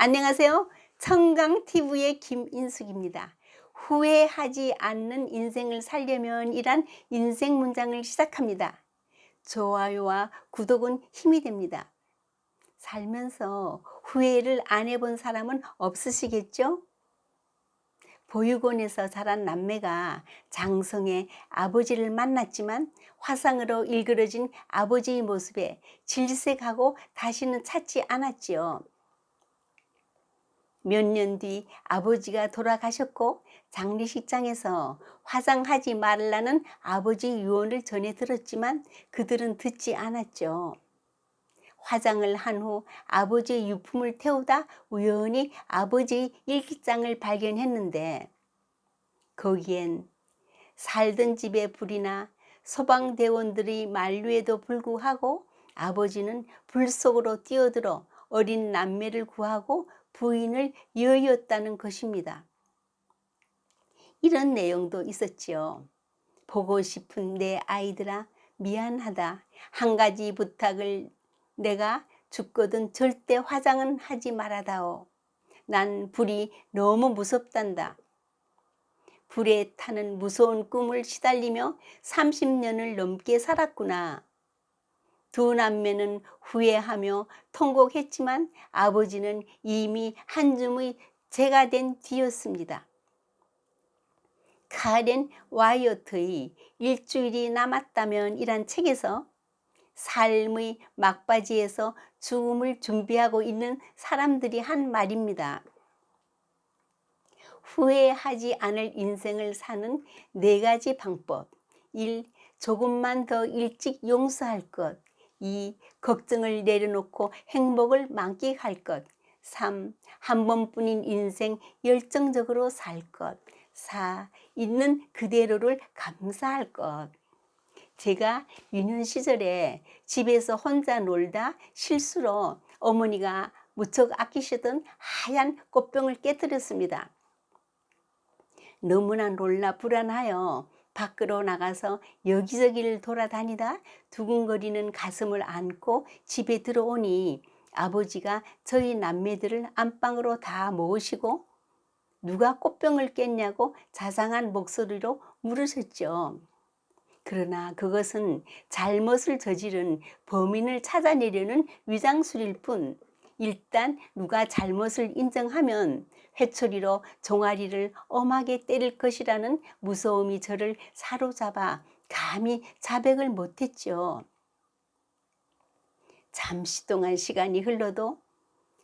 안녕하세요. 청강TV의 김인숙입니다. 후회하지 않는 인생을 살려면 이란 인생 문장을 시작합니다. 좋아요와 구독은 힘이 됩니다. 살면서 후회를 안 해본 사람은 없으시겠죠? 보육원에서 자란 남매가 장성의 아버지를 만났지만 화상으로 일그러진 아버지의 모습에 질색하고 다시는 찾지 않았지요. 몇 년 뒤 아버지가 돌아가셨고 장례식장에서 화장하지 말라는 아버지 유언을 전해 들었지만 그들은 듣지 않았죠. 화장을 한 후 아버지의 유품을 태우다 우연히 아버지의 일기장을 발견했는데 거기엔 살던 집에 불이나 소방대원들의 만류에도 불구하고 아버지는 불 속으로 뛰어들어 어린 남매를 구하고 부인을 여의었다는 것입니다. 이런 내용도 있었지요. 보고 싶은 내 아이들아 미안하다. 한 가지 부탁을 내가 죽거든 절대 화장은 하지 말아다오. 난 불이 너무 무섭단다. 불에 타는 무서운 꿈을 시달리며 30년을 넘게 살았구나. 두 남매는 후회하며 통곡했지만 아버지는 이미 한줌의 제가 된 뒤였습니다. 카렌 와이어트의 일주일이 남았다면 이란 책에서 삶의 막바지에서 죽음을 준비하고 있는 사람들이 한 말입니다. 후회하지 않을 인생을 사는 네 가지 방법. 1. 조금만 더 일찍 용서할 것. 2. 걱정을 내려놓고 행복을 만끽할 것. 3. 한 번뿐인 인생 열정적으로 살 것. 4. 있는 그대로를 감사할 것. 제가 유년 시절에 집에서 혼자 놀다 실수로 어머니가 무척 아끼시던 하얀 꽃병을 깨뜨렸습니다. 너무나 놀라 불안하여 밖으로 나가서 여기저기를 돌아다니다 두근거리는 가슴을 안고 집에 들어오니 아버지가 저희 남매들을 안방으로 다 모으시고 누가 꽃병을 깼냐고 자상한 목소리로 물으셨죠. 그러나 그것은 잘못을 저지른 범인을 찾아내려는 위장술일 뿐 일단 누가 잘못을 인정하면 회초리로 종아리를 엄하게 때릴 것이라는 무서움이 저를 사로잡아 감히 자백을 못했죠. 잠시 동안 시간이 흘러도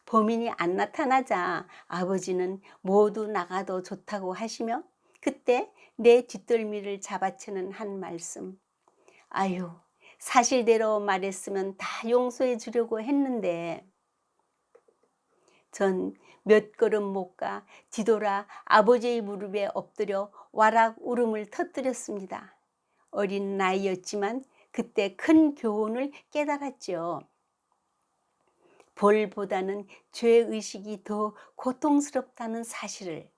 범인이 안 나타나자 아버지는 모두 나가도 좋다고 하시며 그때 내 뒷덜미를 잡아채는 한 말씀. 아유, 사실대로 말했으면 다 용서해 주려고 했는데 전 몇 걸음 못가 뒤돌아 아버지의 무릎에 엎드려 와락 울음을 터뜨렸습니다. 어린 나이였지만 그때 큰 교훈을 깨달았죠. 벌보다는 죄의식이 더 고통스럽다는 사실을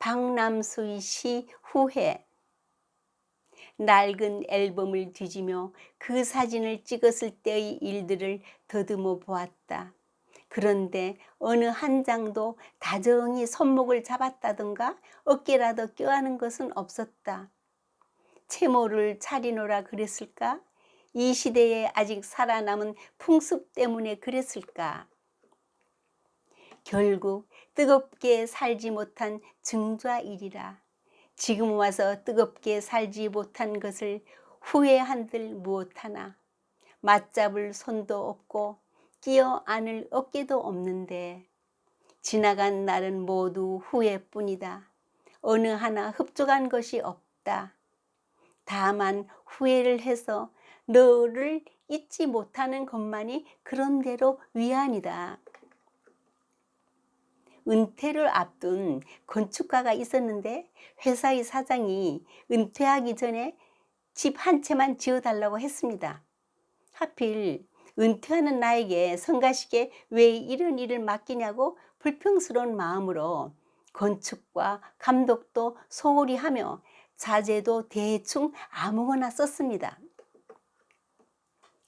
박남수의 시 후회 낡은 앨범을 뒤지며 그 사진을 찍었을 때의 일들을 더듬어 보았다. 그런데 어느 한 장도 다정히 손목을 잡았다던가 어깨라도 껴안은 것은 없었다. 채모를 차리노라 그랬을까? 이 시대에 아직 살아남은 풍습 때문에 그랬을까? 결국 뜨겁게 살지 못한 증좌일이라. 지금 와서 뜨겁게 살지 못한 것을 후회한들 무엇하나. 맞잡을 손도 없고 끼어 안을 어깨도 없는데 지나간 날은 모두 후회뿐이다. 어느 하나 흡족한 것이 없다. 다만 후회를 해서 너를 잊지 못하는 것만이 그런대로 위안이다. 은퇴를 앞둔 건축가가 있었는데 회사의 사장이 은퇴하기 전에 집 한 채만 지어달라고 했습니다. 하필 은퇴하는 나에게 성가시게 왜 이런 일을 맡기냐고 불평스러운 마음으로 건축과 감독도 소홀히 하며 자재도 대충 아무거나 썼습니다.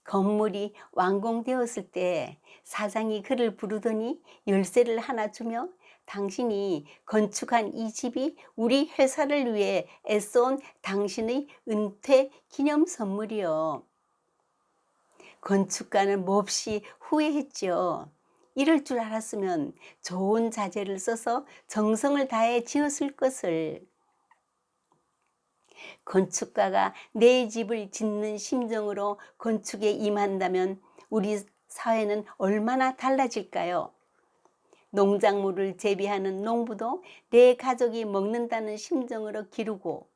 건물이 완공되었을 때 사장이 그를 부르더니 열쇠를 하나 주며 당신이 건축한 이 집이 우리 회사를 위해 애써온 당신의 은퇴 기념 선물이요. 건축가는 몹시 후회했죠. 이럴 줄 알았으면 좋은 자재를 써서 정성을 다해 지었을 것을. 건축가가 내 집을 짓는 심정으로 건축에 임한다면 우리 사회는 얼마나 달라질까요? 농작물을 재배하는 농부도 내 가족이 먹는다는 심정으로 기르고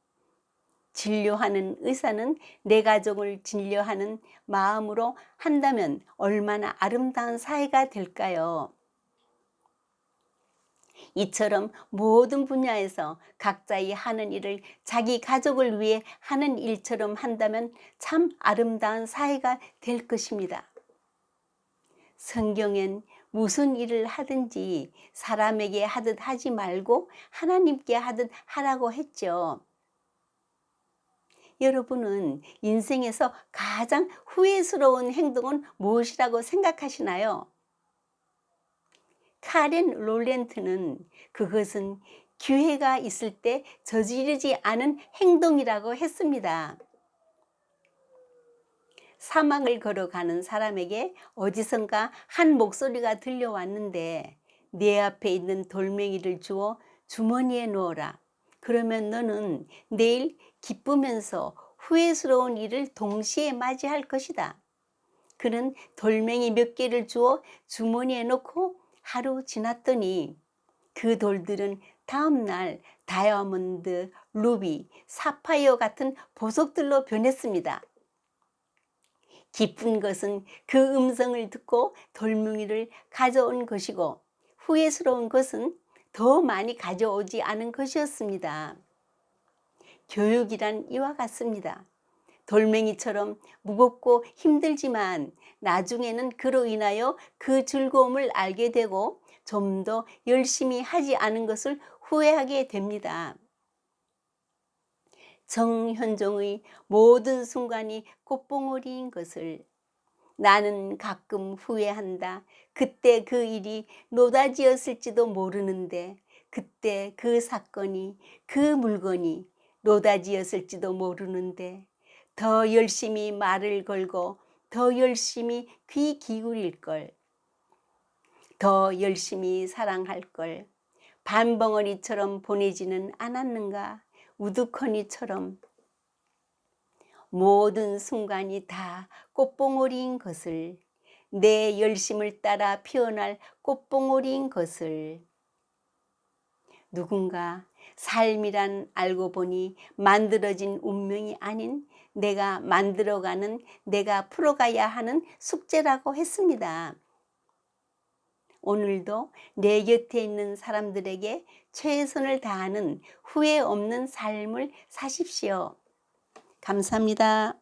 진료하는 의사는 내 가족을 진료하는 마음으로 한다면 얼마나 아름다운 사회가 될까요? 이처럼 모든 분야에서 각자의 하는 일을 자기 가족을 위해 하는 일처럼 한다면 참 아름다운 사회가 될 것입니다. 성경엔 무슨 일을 하든지 사람에게 하듯 하지 말고 하나님께 하듯 하라고 했죠. 여러분은 인생에서 가장 후회스러운 행동은 무엇이라고 생각하시나요? 카렌 롤렌트는 그것은 기회가 있을 때 저지르지 않은 행동이라고 했습니다. 사막을 걸어가는 사람에게 어디선가 한 목소리가 들려왔는데 내 앞에 있는 돌멩이를 주어 주머니에 넣어라. 그러면 너는 내일 기쁘면서 후회스러운 일을 동시에 맞이할 것이다. 그는 돌멩이 몇 개를 주어 주머니에 넣고 하루 지났더니 그 돌들은 다음날 다이아몬드, 루비, 사파이어 같은 보석들로 변했습니다. 기쁜 것은 그 음성을 듣고 돌멩이를 가져온 것이고 후회스러운 것은 더 많이 가져오지 않은 것이었습니다. 교육이란 이와 같습니다. 돌멩이처럼 무겁고 힘들지만 나중에는 그로 인하여 그 즐거움을 알게 되고 좀 더 열심히 하지 않은 것을 후회하게 됩니다. 정현종의 모든 순간이 꽃봉오리인 것을 나는 가끔 후회한다. 그때 그 일이 노다지였을지도 모르는데 그때 그 사건이 그 물건이 노다지였을지도 모르는데 더 열심히 말을 걸고 더 열심히 귀 기울일 걸. 더 열심히 사랑할 걸. 반벙어리처럼 보내지는 않았는가? 우두커니처럼 모든 순간이 다 꽃봉오리인 것을 내 열심을 따라 피어날 꽃봉오리인 것을 누군가 삶이란 알고 보니 만들어진 운명이 아닌 내가 만들어가는 내가 풀어가야 하는 숙제라고 했습니다. 오늘도 내 곁에 있는 사람들에게 최선을 다하는 후회 없는 삶을 사십시오. 감사합니다.